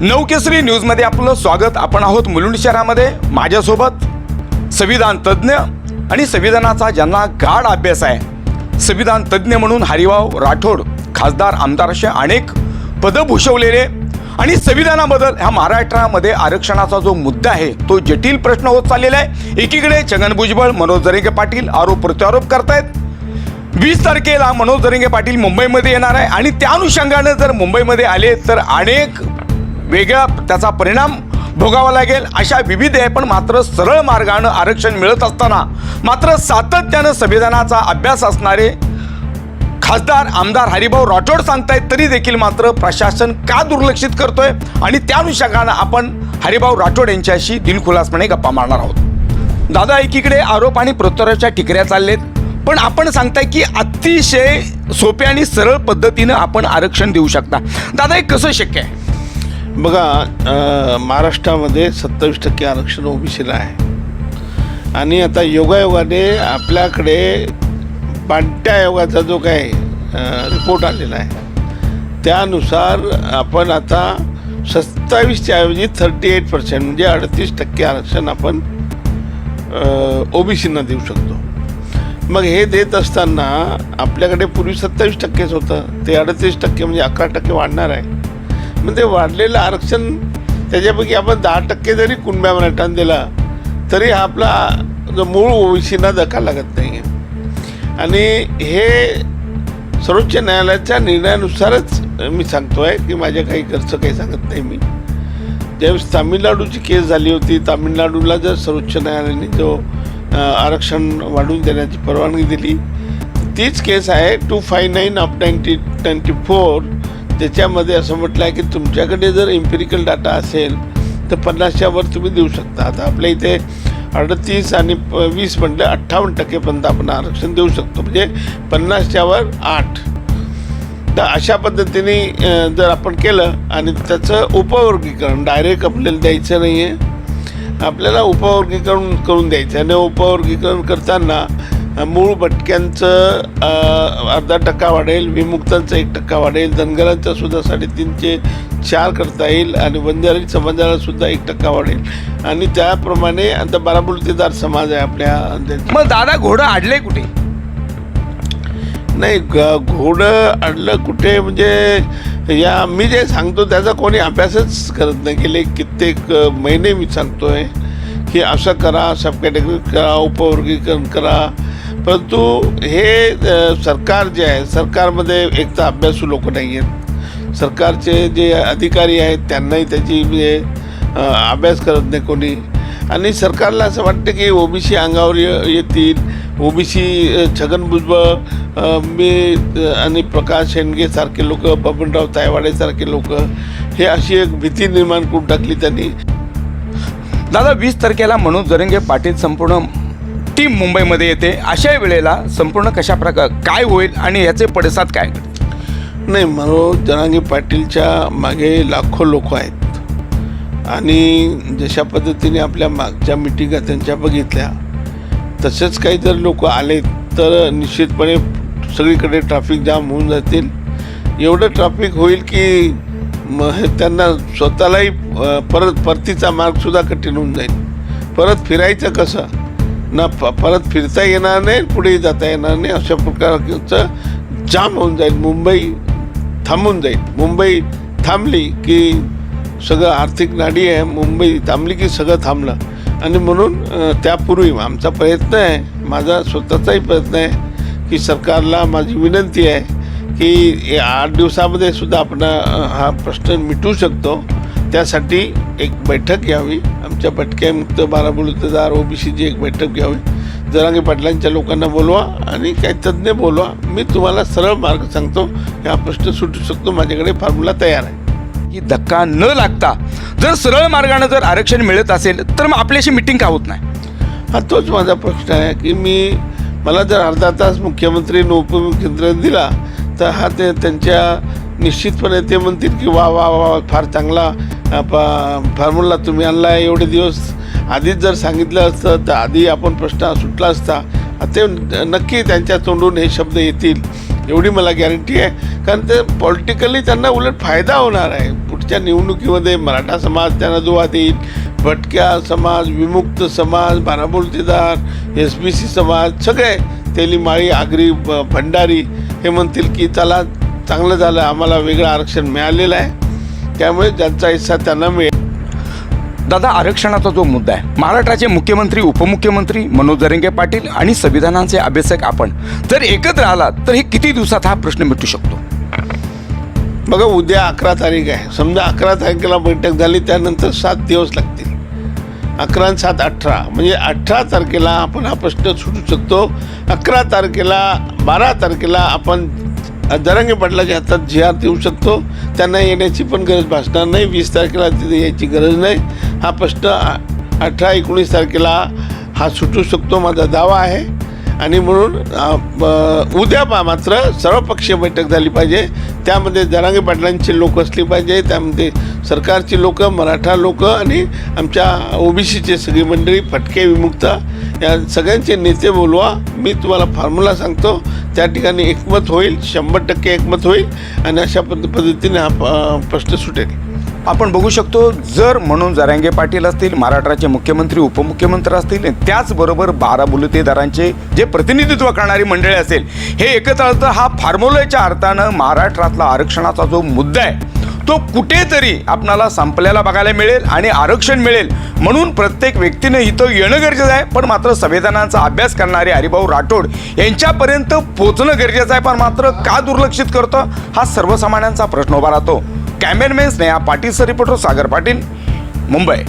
नवकेसरी न्यूजमध्ये आपलं स्वागत. आपण आहोत मुलुंड शहरामध्ये. माझ्यासोबत संविधान तज्ज्ञ आणि संविधानाचा ज्यांना गाढ अभ्यास आहे. संविधान तज्ज्ञ म्हणून हरिभाव राठोड खासदार आमदार असे अनेक पदं भूषवलेले आणि संविधानाबद्दल ह्या महाराष्ट्रामध्ये आरक्षणाचा जो मुद्दा आहे तो जटिल प्रश्न होत चाललेला आहे. एकीकडे छगन भुजबळ मनोज जरेंगे पाटील आरोप प्रत्यारोप करतायत. वीस तारखेला मनोज दरिंगे पाटील मुंबईमध्ये येणार आहे आणि त्या अनुषंगानं जर मुंबईमध्ये आले तर अनेक वेगळा त्याचा परिणाम भोगावा लागेल अशा विविध आहे पण मात्र सरळ मार्गानं आरक्षण मिळत असताना मात्र सातत्यानं संविधानाचा अभ्यास असणारे खासदार आमदार हरिभाऊ राठोड सांगतायत तरी देखील मात्र प्रशासन का दुर्लक्षित करतोय? आणि त्या अनुषंगानं आपण हरिभाऊ राठोड यांच्याशी दिलखुलासपणे गप्पा मारणार आहोत. दादा एकीकडे आरोप आणि प्रत्यारोपाच्या टिकऱ्या चाललेत पण आपण सांगताय की अतिशय सोप्या आणि सरळ पद्धतीनं आपण आरक्षण देऊ शकता. दादा हे कसं शक्य आहे? बघा महाराष्ट्रामध्ये सत्तावीस टक्के आरक्षण ओबीसीला आहे. आणि आता योगायोगाने आपल्याकडे पांट्या आयोगाचा जो काय रिपोर्ट आलेला आहे त्यानुसार आपण आता सत्तावीसच्या ऐवजी थर्टी एट पर्सेंट म्हणजे अडतीस टक्के आरक्षण आपण ओबीसींना देऊ शकतो. मग हे देत असताना आपल्याकडे पूर्वी सत्तावीस टक्केच होतं ते अडतीस टक्के म्हणजे अकरा टक्के वाढणार आहे. म्हणजे वाढलेलं आरक्षण त्याच्यापैकी आपण दहा टक्के जरी कुणब्या मराठ्यानं दिला तरी हा आपला जो मूळ ओबीसीना धक्का लागत नाही आहे आणि हे सर्वोच्च न्यायालयाच्या निर्णयानुसारच मी सांगतो आहे की माझ्या काही खर्च काही सांगत नाही मी. ज्यावेळेस तामिळनाडूची केस झाली होती तामिळनाडूला जर सर्वोच्च न्यायालयाने जो आरक्षण वाढवून देण्याची परवानगी दिली तीच केस आहे two five nine of ninety twenty four त्याच्यामध्ये असं म्हटलं आहे की तुमच्याकडे जर इम्पेरिकल डाटा असेल तर पन्नासच्या वर तुम्ही देऊ शकता. आता आपल्या इथे अडतीस आणि प- वीस म्हटलं अठ्ठावन्न टक्केपर्यंत आपण आरक्षण देऊ शकतो. म्हणजे पन्नासच्या वर आठ. तर अशा पद्धतीने जर आपण केलं आणि त्याचं उपवर्गीकरण डायरेक्ट आपल्याला द्यायचं नाही आहे आपल्याला उपवर्गीकरण करून द्यायचं आणि उपवर्गीकरण करताना मूळ भटक्यांचं अर्धा टक्का वाढेल विमुक्तांचा एक टक्का वाढेल धनगरांचा सुद्धा साडेतीनचे चार करता येईल आणि बंजारी समाजाला सुद्धा एक टक्का वाढेल. आणि त्याप्रमाणे आता बारामुलतेदार समाज आहे आपल्या मग दादा घोडं आडले कुठे? नाही घोडं अडलं कुठे? म्हणजे या मी जे सांगतो त्याचा कोणी अभ्यासच करत नाही. गेले कित्येक महिने मी सांगतोय की असं करा सब कॅटेगरी करा उपवर्गीकरण करा परंतु हे सरकार जे आहे सरकारमध्ये एक तर अभ्यासू लोक नाही आहेत. सरकारचे जे अधिकारी आहेत त्यांनाही त्याची म्हणजे अभ्यास करत नाही कोणी. आणि सरकारला असं वाटतं की ओबीसी अंगावर ये- येतील. ओबीसी छगन भुजबळ मी आणि प्रकाश शेंडगेसारखे लोक बबनराव तायवाडेसारखे लोक हे अशी एक भीती निर्माण करून टाकली त्यांनी. दादा वीस तारखेला मनोज जरंगे पाटील संपूर्ण टीम मुंबईमध्ये येते. अशा वेळेला संपूर्ण कशा प्रकार काय होईल आणि याचे पडसाद काय? नाही मनोज जनांगी पाटीलच्या मागे लाखो लोक आहेत. आणि जशा पद्धतीने आपल्या मागच्या मिटिंगा त्यांच्या बघितल्या तसेच काही जर लोक आले तर निश्चितपणे सगळीकडे ट्रॅफिक जाम होऊन जातील. एवढं ट्रॅफिक होईल की मग हे त्यांना स्वतःलाही परत परतीचा मार्गसुद्धा कठीण होऊन जाईल. परत फिरायचं कसं? ना परत फिरता येणार नाही पुढे जाता येणार नाही अशा प्रकारचं जाम होऊन जाईल. मुंबई थांबून जाईल. मुंबई थांबली की सगळं आर्थिक नाडी आहे मुंबई थांबली की सगळं थांबलं. आणि म्हणून त्यापूर्वी आमचा प्रयत्न आहे माझा स्वतःचाही प्रयत्न आहे की सरकारला माझी विनंती आहे की आठ दिवसामध्ये सुद्धा आपण हा प्रश्न मिटू शकतो. त्यासाठी एक बैठक घ्यावी आमच्या भटक्यामुक्त बाराबुलतेदार ओबीसीची एक बैठक घ्यावी. जरांगे पाटलांच्या लोकांना बोलवा आणि काही तज्ज्ञ बोलवा. मी तुम्हाला सरळ मार्ग सांगतो हा प्रश्न सुटू शकतो माझ्याकडे फॉर्म्युला तयार आहे. की धक्का न लागता जर सरळ मार्गाने जर आरक्षण मिळत असेल तर मग आपल्याशी मिटिंग का होत नाही? हा तोच माझा प्रश्न आहे की मी मला जर अर्धा तास मुख्यमंत्री आणि उपमुख्यमंत्री दिला तर हा ते त्यांच्या निश्चितपणे ते म्हणतील की वा वा वा फार चांगला प- फॉर्म्युला तुम्ही आणला आहे एवढे दिवस. आधीच जर सांगितलं असतं तर आधी आपण प्रश्न सुटला असता ते नक्की त्यांच्या तोंडून हे शब्द येतील. एवढी मला गॅरंटी आहे. कारण ते पॉलिटिकली त्यांना उलट फायदा होणार आहे. पुढच्या निवडणुकीमध्ये मराठा समाज त्यांना दुवा देईल. भटक्या समाज विमुक्त समाज बाराबोलतेदार एस बी सी समाज सगळे तेलीमाळी आगरी भंडारी हे म्हणतील की चला चांगलं झालं आम्हाला वेगळं आरक्षण मिळालेलं आहे. त्यामुळे ज्यांचा हिस्सा त्यांना मिळेल. दादा आरक्षणाचा जो मुद्दा आहे महाराष्ट्राचे मुख्यमंत्री उपमुख्यमंत्री मनोज जरंगे पाटील आणि संविधानाचे अभ्यासक आपण जर एकत्र आलात तर हे किती दिवसात हा प्रश्न मिटू शकतो? बघा उद्या अकरा तारीख आहे. समजा अकरा तारखेला बैठक झाली त्यानंतर सात दिवस लागतील. अकरा आणि सात अठरा. म्हणजे अठरा तारखेला आपण हा प्रश्न सुटू शकतो. अकरा तारखेला बारा तारखेला आपण दरंगे पाटलाच्या हातात जी आर देऊ शकतो त्यांना येण्याची पण गरज भासणार नाही. वीस तारखेला तिथे यायची गरज नाही. हा प्रश्न अठरा एकोणीस तारखेला हा सुटू शकतो. माझा दावा आहे. आणि म्हणून उद्या मात्र सर्वपक्षीय बैठक झाली पाहिजे. त्यामध्ये जरांगे पाटलांची लोक असली पाहिजे त्यामध्ये सरकारची लोक मराठा लोक आणि आमच्या ओबीसीचे सगळी मंडळी फटके विमुक्त या सगळ्यांचे नेते बोलवा. मी तुम्हाला फॉर्म्युला सांगतो त्या ठिकाणी एकमत होईल शंभर टक्के एकमत होईल आणि अशा पद्ध पद्धतीने हा प- प्रश्न सुटेल. आपण बघू शकतो जर म्हणून जरांगे पाटील असतील महाराष्ट्राचे मुख्यमंत्री उपमुख्यमंत्री असतील त्याचबरोबर बारा बुलुतेदारांचे जे प्रतिनिधित्व करणारी मंडळी असेल हे एकत्र असतं हा फॉर्म्युलेच्या अर्थानं महाराष्ट्रातला आरक्षणाचा जो मुद्दा आहे तो कुठेतरी आपणाला संपल्याला बघायला मिळेल आणि आरक्षण मिळेल म्हणून प्रत्येक व्यक्तीने इथं येणं गरजेचं आहे. पण मात्र संविधानाचा अभ्यास करणारे हरिभाऊ राठोड यांच्यापर्यंत पोचणं गरजेचं आहे पण मात्र का दुर्लक्षित करतं हा सर्वसामान्यांचा प्रश्न उभा राहतो. Cameraman Sneha Patil sir reporter Sagar Patil Mumbai.